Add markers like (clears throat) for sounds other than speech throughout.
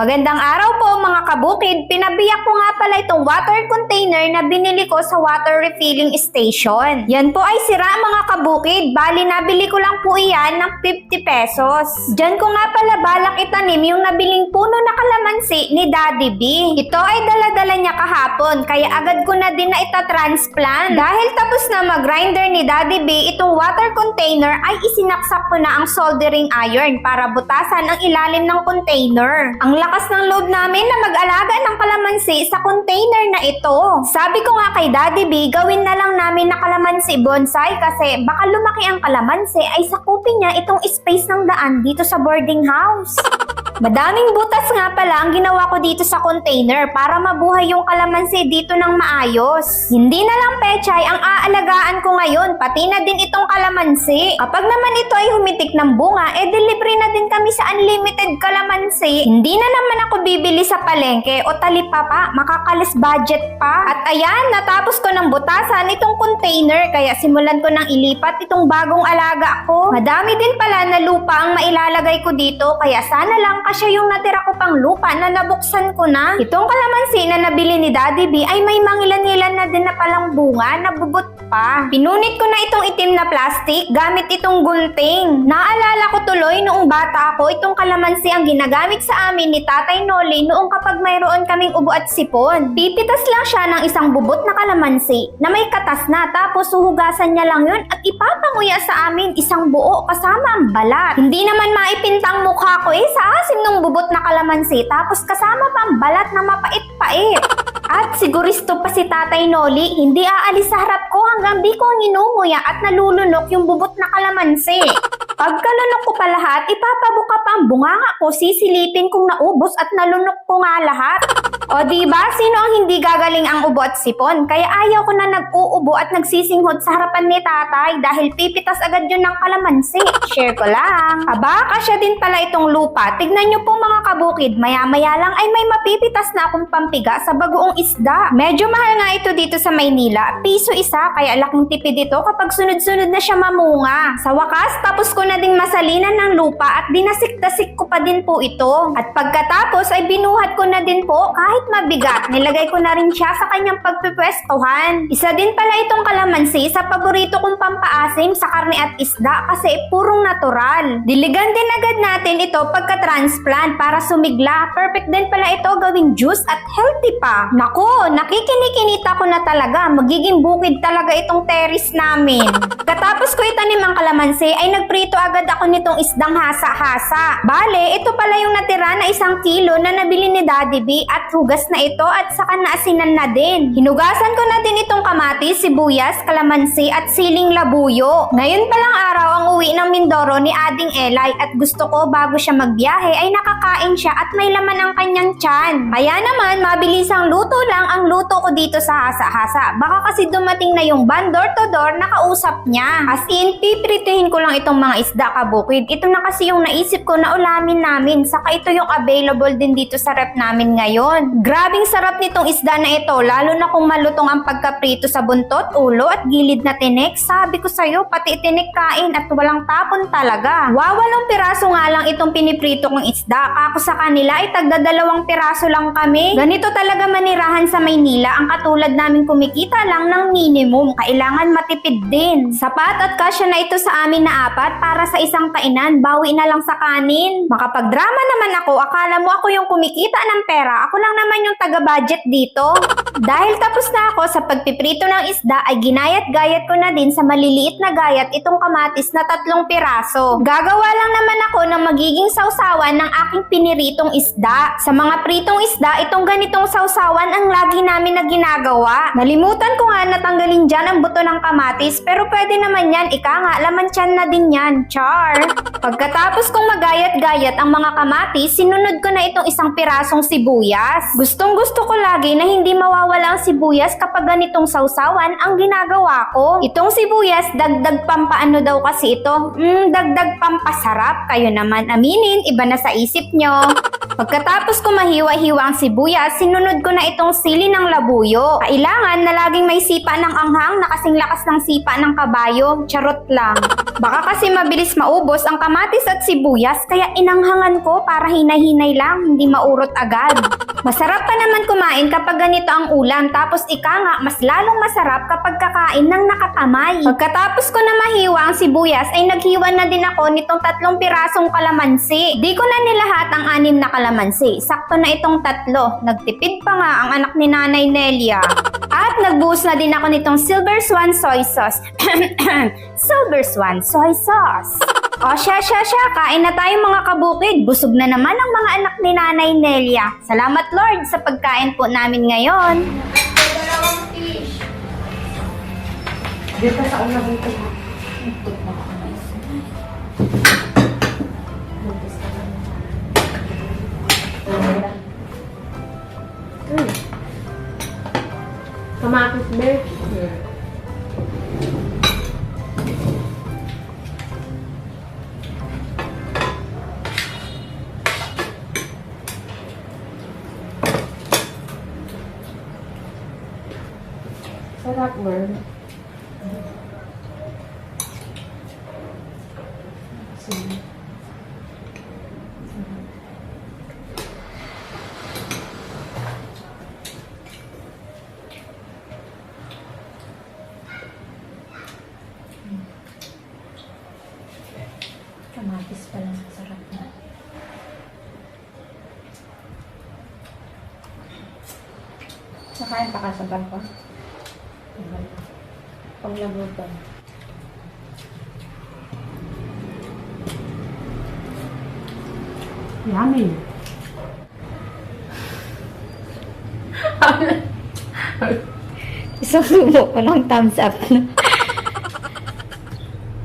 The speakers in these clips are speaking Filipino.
Magandang araw po mga kabukid. Pinabiyak ko nga pala itong water container na binili ko sa water refilling station. Yan po ay sira mga kabukid. Bali nabili ko lang po iyan ng 50 pesos. Diyan ko nga pala balak itanim yung nabiling puno na kalamansi ni Daddy B. Ito ay daladala niya kahapon kaya agad ko na din na itatransplant. Dahil tapos na mag-grinder ni Daddy B, itong water container ay isinaksak ko na ang soldering iron para butasan ang ilalim ng container. Ang lakas ng loob namin na mag-alaga ng kalamansi sa container na ito. Sabi ko nga kay Daddy B, gawin na lang namin na kalamansi bonsai kasi baka lumaki ang kalamansi ay sakupin niya itong space ng daan dito sa boarding house. (laughs) Madaming butas nga pala ang ginawa ko dito sa container para mabuhay yung kalamansi dito ng maayos. Hindi na lang pechay ang aalagaan ko ngayon, pati na din itong kalamansi. Kapag naman ito ay humitik ng bunga, eh delivery na din kami sa unlimited kalamansi. Hindi na naman ako bibili sa palengke o talipapa, makakalis budget pa. At ayan, natapos ko ng butasan itong container, kaya simulan ko nang ilipat itong bagong alaga ko. Madami din pala na lupa ang mailalagay ko dito, kaya sana lang kasya yung natira ko pang lupa na nabuksan ko na. Itong kalamansi na nabili ni Daddy B ay may mangilan-ngilan na din na palang bunga, nabubot pa. Pinunit ko na itong itim na plastic gamit itong gunting. Naalala ko tuloy noong bata ako, itong kalamansi ang ginagamit sa amin ni Tatay Noli noong kapag mayroon kaming ubo at sipon. Pipitas lang siya ng isang bubot na kalamansi na may katas na tapos suhugasan niya lang yun at ipapanguya sa amin isang buo kasama ang balat. Hindi naman maipintang mukha ko eh sa asim ng bubot na kalamansi tapos kasama pa ang balat na mapait-pait. At siguristo pa si Tatay Noli, hindi aalis sa harap ko hanggang di ko ninunguya at nalulunok yung bubot na kalamansi. Pagkalunok ko pa lahat, ipapabuka pa ang bunganga ko, sisilipin kong naubos at nalunok ko nga lahat. O di ba sino ang hindi gagaling ang ubo at sipon? Kaya ayaw ko na nag-uubo at nagsisinghot sa harapan ni tatay dahil pipitas agad yun ng kalamansi. Share ko lang. Aba, kasya din pala itong lupa. Tignan nyo po mga kabukid, maya-maya lang ay may mapipitas na akong pampiga sa bagoong isda. Medyo mahal nga ito dito sa Maynila. Piso isa, kaya laking tipid ito kapag sunod-sunod na siya mamunga. Sa wakas, tapos ko na ding masalinan ng lupa at dinasik-dasik ko pa din po ito. At pagkatapos ay binuhat ko na din po kahit mabigat. Nilagay ko na rin siya sa kanyang pagpipwestuhan. Isa din pala itong kalamansi sa paborito kong pampaasim sa karne at isda kasi purong natural. Diligan din agad natin ito pagka-transplant para sumigla. Perfect din pala ito gawing juice at healthy pa. Nako, nakikinikinita ko na talaga. Magiging bukid talaga itong terrace namin. Katapos ko itanim ang kalamansi ay nagprito agad ako nitong isdang hasa-hasa. Bale, ito pala yung natira na isang kilo na nabili ni Daddy B at hugas na ito at saka naasinan na din. Hinugasan ko na din itong kamatis, sibuyas, kalamansi at siling labuyo. Ngayon palang araw ang uwi ng Mindoro ni Ading Elay at gusto ko bago siya magbiyahe ay nakakain siya at may laman ang kanyang tiyan. Kaya naman, mabilisang luto lang ang luto ko dito sa hasa-hasa. Baka kasi dumating na yung van door to door na kausap niya. As in, pipirituhin ko lang itong mga isda kabukid. Ito na kasi yung naisip ko na ulamin namin. Saka ito yung available din dito sa rep namin ngayon. Grabing sarap nitong isda na ito, lalo na kung malutong ang pagkaprito sa buntot, ulo at gilid na tinik. Sabi ko sa'yo, pati tinik kain at walang tapon talaga. Wawalong piraso nga lang itong piniprito kong isda. Kako sa kanila ay tagdadalawang piraso lang kami. Ganito talaga manirahan sa Maynila ang katulad namin kumikita lang ng minimum. Kailangan matipid din. Sapat at kasya na ito sa amin na apat para sa isang kainan. Bawi na lang sa kanin. Makapagdrama naman ako, akala mo ako yung kumikita ng pera. Ako lang naman yung taga-budget dito. (laughs) Dahil tapos na ako sa pagpiprito ng isda ay ginayat-gayat ko na din sa maliliit na gayat itong kamatis na tatlong piraso. Gagawa lang naman ako ng magiging sausawan ng aking piniritong isda. Sa mga pritong isda, itong ganitong sausawan ang lagi namin na ginagawa. Nalimutan ko nga natanggalin dyan ang buto ng kamatis pero pwede naman yan, ika nga, laman na din yan, char. Pagkatapos kong magayat-gayat ang mga kamatis, sinunod ko na itong isang pirasong sibuyas. Gustong gusto ko lagi na hindi mawawala ang sibuyas kapag ganitong sausawan ang ginagawa ko. Itong sibuyas, dagdag pampaano daw kasi ito? Hmm, dagdag pampasarap. Kayo naman aminin, iba na sa isip nyo. (laughs) Pagkatapos ko mahiwa-hiwa ang sibuyas, sinunod ko na itong sili ng labuyo. Kailangan na laging may sipa ng anghang na kasing lakas ng sipa ng kabayo. Charot lang. (laughs) Baka kasi mabilis mabilis maubos ang kamatis at sibuyas kaya inanghangan ko para hinay-hinay lang, hindi maurot agad. Masarap pa naman kumain kapag ganito ang ulam tapos ika nga mas lalong masarap kapag kakain ng nakatamay. Pagkatapos ko na mahiwa ang sibuyas ay naghiwa na din ako nitong tatlong pirasong kalamansi. Di ko na nilahat ang anim na kalamansi. Sakto na itong tatlo. Nagtipid pa nga ang anak ni Nanay Nelia. At nagbuhos na din ako nitong Silver Swan soy sauce. (clears throat) Silver Swan soy sauce. O siya, siya, siya. Kain na tayo mga kabukid. Busog na naman ang mga anak ni Nanay Nelia. Salamat Lord sa pagkain po namin ngayon. Dito sa una dito. Kamatis bear. Sarap word. Kamatis pa lang. Sarap na. Nakain pa ka sa bangko? Pag nagutom. Yummy. Isang subo ko lang thumbs up na.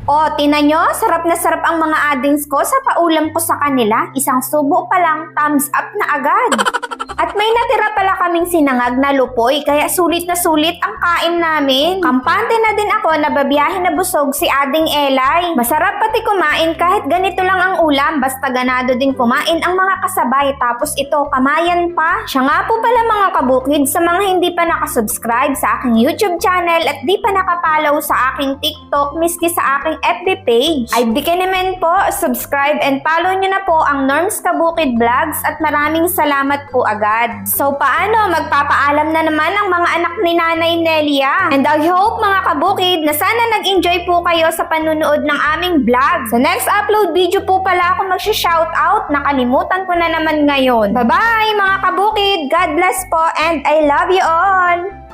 O, tinan nyo, sarap na sarap ang mga addings ko sa paulam ko sa kanila. Isang subo pa lang, thumbs up na agad. At may natira pala kaming sinangag na lupoy, kaya sulit na sulit ang kain namin. Kampante na din ako na babiyahe na busog si Ading Elay. Masarap pati kumain kahit ganito lang ang ulam, basta ganado din kumain ang mga kasabay. Tapos ito, kamayan pa. Siya nga po pala mga kabukid sa mga hindi pa nakasubscribe sa aking YouTube channel at di pa nakapalaw sa aking TikTok, miski sa aking FB page. Ay di naman po, subscribe and follow nyo na po ang Norms Kabukid Vlogs at maraming salamat po agad. So paano, magpapaalam na naman ang mga anak ni Nanay Nelia. And I hope mga kabukid na sana nag-enjoy po kayo sa panunood ng aming vlog. Sa next upload video po pala ako mag-shoutout, nakalimutan ko na naman ngayon. Bye-bye mga kabukid, God bless po and I love you all!